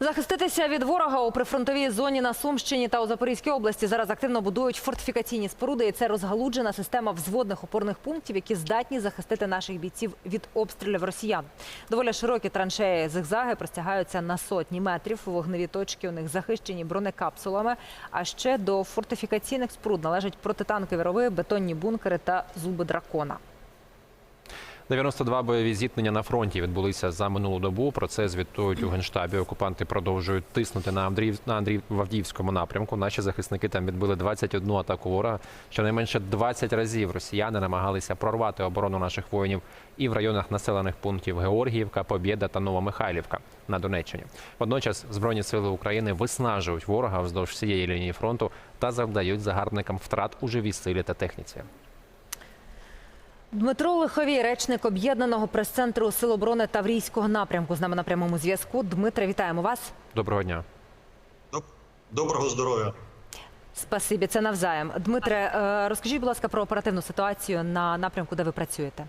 Захиститися від ворога у прифронтовій зоні на Сумщині та у Запорізькій області зараз активно будують фортифікаційні споруди. І це розгалуджена система взводних опорних пунктів, які здатні захистити наших бійців від обстрілів росіян. Доволі широкі траншеї зигзаги простягаються на сотні метрів. Вогневі точки у них захищені бронекапсулами. А ще до фортифікаційних споруд належать протитанкові рови, бетонні бункери та зуби дракона. 92 бойові зіткнення на фронті відбулися за минулу добу. Про це звітують у генштабі. Окупанти продовжують тиснути на Андріїв на Андрій в напрямку. Наші захисники там відбили 21 атаку ворога. Щонайменше 20 разів росіяни намагалися прорвати оборону наших воїнів і в районах населених пунктів Георгіївка, Побєда та Новомихайлівка на Донеччині. Водночас збройні сили України виснажують ворога вздовж всієї лінії фронту та завдають загарбникам втрат у живій силі та техніці. Дмитро Лиховій, речник об'єднаного прес-центру Сил оборони Таврійського напрямку. З нами на прямому зв'язку. Дмитре, вітаємо вас. Доброго дня. Доброго здоров'я. Спасибі, це навзаєм. Дмитре, е, розкажіть, будь ласка, про оперативну ситуацію на напрямку, де ви працюєте.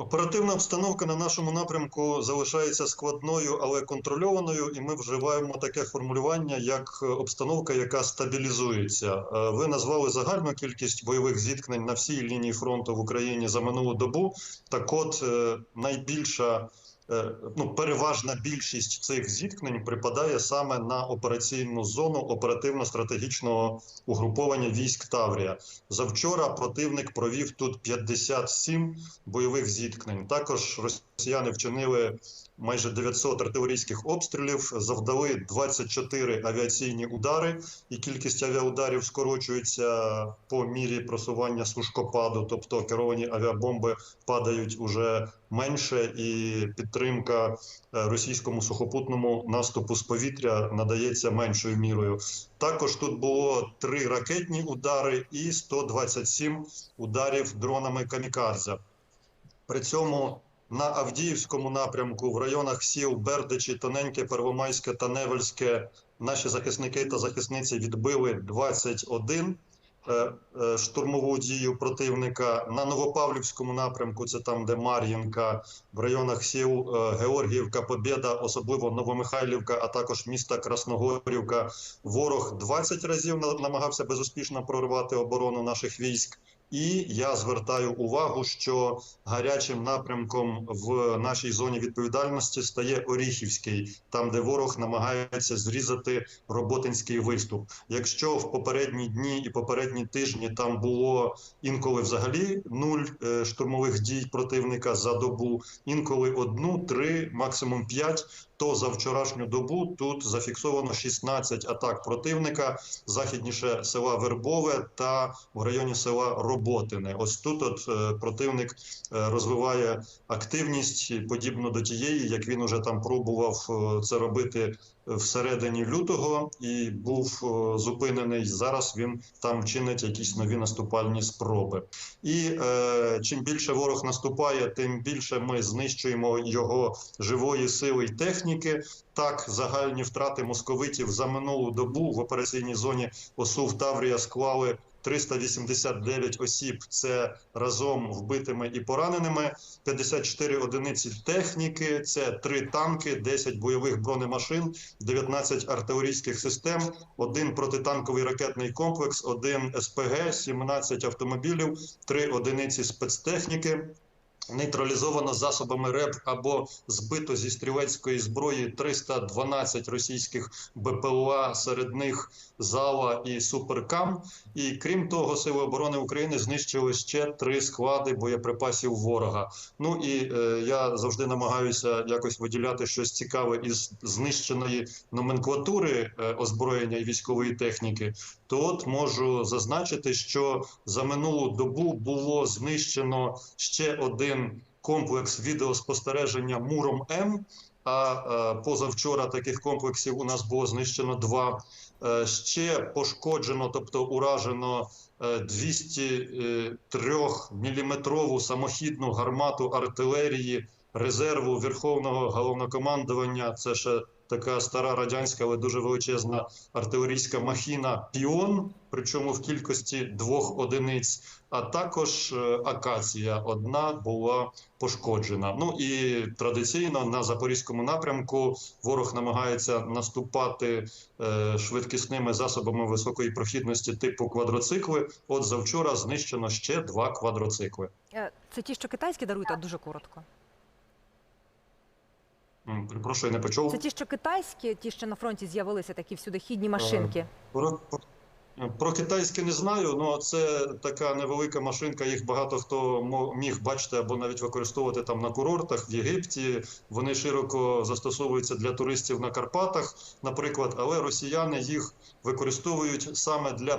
Оперативна обстановка на нашому напрямку залишається складною, але контрольованою, і ми вживаємо таке формулювання як обстановка, яка стабілізується. Е, Ви назвали загальну кількість бойових зіткнень на всій лінії фронту в Україні за минулу добу. Так, от е, найбільша. Е, Ну, переважна більшість цих зіткнень припадає саме на операційну зону оперативно-стратегічного угруповання військ Таврія. Завчора противник провів тут 57 бойових зіткнень. Також росіяни вчинили майже 900 артилерійських обстрілів, завдали 24 авіаційні удари, і кількість авіаударів скорочується по мірі просування сушкопаду, тобто керовані авіабомби падають уже менше, і підтримка е, російському сухопутному наступу з повітря надається меншою мірою. Також тут було три ракетні удари і 127 ударів дронами камікадзе. При цьому на Авдіївському напрямку в районах сіл Бердичі, Тоненьке, Первомайське та Невельське наші захисники та захисниці відбили 21 е, е, штурмову дію противника. На Новопавлівському напрямку, це там, де Мар'їнка, в районах сіл е, Георгіївка, Побєда, особливо Новомихайлівка, а також міста Красногорівка. Ворог 20 разів на- намагався безуспішно прорвати оборону наших військ. І я звертаю увагу, що гарячим напрямком в нашій зоні відповідальності стає Оріхівський, там де ворог намагається зрізати роботинський виступ. Якщо в попередні дні і попередні тижні там було інколи взагалі нуль е, штурмових дій противника за добу, інколи одну, три, максимум п'ять. То за вчорашню добу тут зафіксовано 16 атак противника західніше села Вербове та в районі села Роботине. Ось тут от е, противник е, розвиває активність подібно до тієї, як він уже там пробував е, це робити всередині лютого і був е, зупинений. Зараз він там чинить якісь нові наступальні спроби. І е, чим більше ворог наступає, тим більше ми знищуємо його живої сили й техніки. Так, загальні втрати московитів за минулу добу в операційній зоні ОСУВ Таврія склали 389 осіб. Це разом вбитими і пораненими. 54 одиниці техніки. Це 3 танки, 10 бойових бронемашин, 19 артилерійських систем, один протитанковий ракетний комплекс, один СПГ, 17 автомобілів, 3 одиниці спецтехніки. Нейтралізовано засобами РЕБ або збито зі стрілецької зброї 312 російських БПЛА, серед них Зала і Суперкам. І крім того, Сили оборони України знищили ще три склади боєприпасів ворога. Ну і е, я завжди намагаюся якось виділяти щось цікаве із знищеної номенклатури е, озброєння і військової техніки. То от можу зазначити, що за минулу добу було знищено ще один комплекс відеоспостереження Муром М. А е, позавчора таких комплексів у нас було знищено два. Е, ще пошкоджено, тобто уражено е, 203 міліметрову самохідну гармату артилерії резерву Верховного головнокомандування. Це ще така стара радянська, але дуже величезна артилерійська махіна Піон, причому в кількості двох одиниць. А також е, акація одна була пошкоджена. Ну і традиційно на запорізькому напрямку ворог намагається наступати е, швидкісними засобами високої прохідності типу квадроцикли. От завчора знищено ще два квадроцикли. Е, Це ті, що китайські дарують, а дуже коротко. М, я не почув. Це ті, що китайські, ті, що на фронті з'явилися, такі всюди хідні машинки. Про, про китайське не знаю, але це така невелика машинка. Їх багато хто міг бачити або навіть використовувати там на курортах в Єгипті. Вони широко застосовуються для туристів на Карпатах, наприклад. Але росіяни їх використовують саме для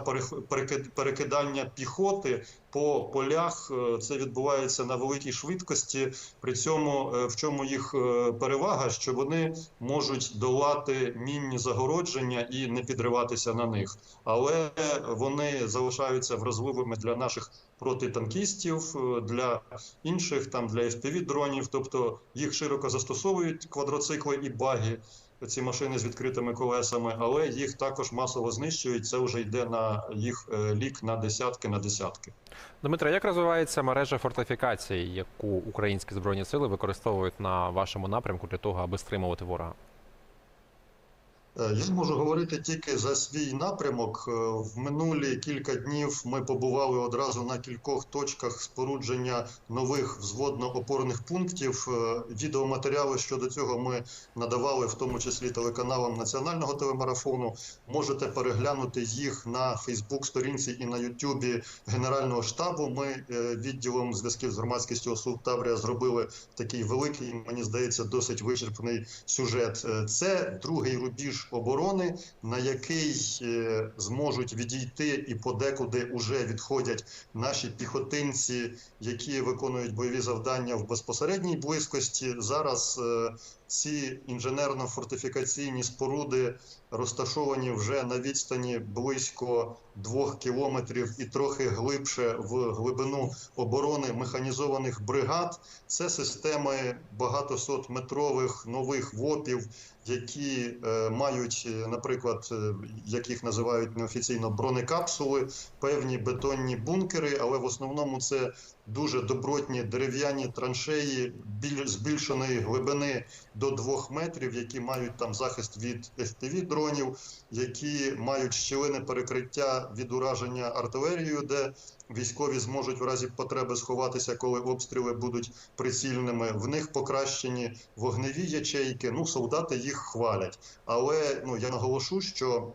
перекидання піхоти по полях. Е, Це відбувається на великій швидкості. При цьому е, в чому їх е, перевага, що вони можуть долати мінні загородження і не підриватися на них але вони залишаються вразливими для наших протитанкістів, е, для інших там для fpv дронів. Тобто їх широко застосовують квадроцикли і баги. Ці машини з відкритими колесами, але їх також масово знищують. Це вже йде на їх е, лік на десятки на десятки. Дмитро, як розвивається мережа фортифікацій, яку українські збройні сили використовують на вашому напрямку для того, аби стримувати ворога? Е, Я можу говорити тільки за свій напрямок. Е, В минулі кілька днів ми побували одразу на кількох точках спорудження нових взводно-опорних пунктів. Е, Відеоматеріали щодо цього ми надавали, в тому числі телеканалам національного телемарафону. Можете переглянути їх на Фейсбук-сторінці і на Ютубі Генерального штабу. Ми відділом зв'язків з громадськістю ОСУ Таврія зробили такий великий, мені здається, досить вичерпний сюжет. Це другий рубіж оборони, на який е, зможуть відійти і подекуди уже відходять наші піхотинці, які виконують бойові завдання в безпосередній близькості. Зараз е, ці інженерно-фортифікаційні споруди розташовані вже на відстані близько двох кілометрів і трохи глибше в глибину оборони механізованих бригад. Це системи багатосотметрових нових ВОПів, які е, мають, е, наприклад, е, як їх називають неофіційно бронекапсули, певні бетонні бункери, але в основному це дуже добротні дерев'яні траншеї біль- збільшеної глибини до двох метрів, які мають там захист від fpv дронів, які мають щілини перекриття від ураження артилерією, де військові зможуть в разі потреби сховатися, коли обстріли будуть прицільними. В них покращені вогневі ячейки. Ну, солдати їх хвалять. Але ну я наголошу, що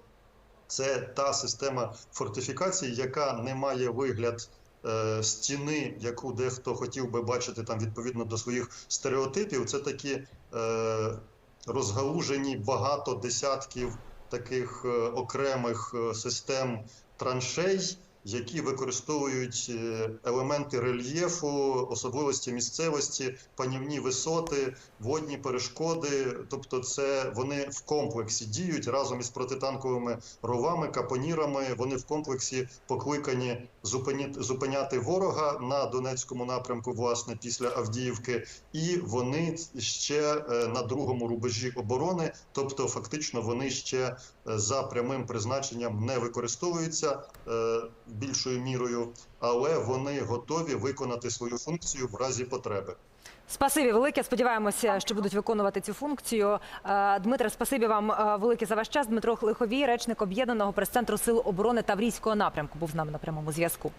це та система фортифікацій, яка не має вигляд. Е, Стіни, яку дехто хотів би бачити там відповідно до своїх стереотипів, це такі е, розгалужені багато десятків таких е, окремих систем траншей, які використовують е, елементи рельєфу, особливості місцевості, панівні висоти, водні перешкоди. Тобто, це вони в комплексі діють разом із протитанковими ровами, капонірами. Вони в комплексі покликані зупиняти ворога на Донецькому напрямку, власне, після Авдіївки, і вони ще е, на другому рубежі оборони, тобто фактично вони ще за прямим призначенням не використовуються е, більшою мірою, але вони готові виконати свою функцію в разі потреби. Спасибі велике. Сподіваємося, що будуть виконувати цю функцію. Е, Дмитре, спасибі вам е, велике за ваш час. Дмитро Хлиховій, речник об'єднаного прес-центру сил оборони Таврійського напрямку, був з нами на прямому зв'язку.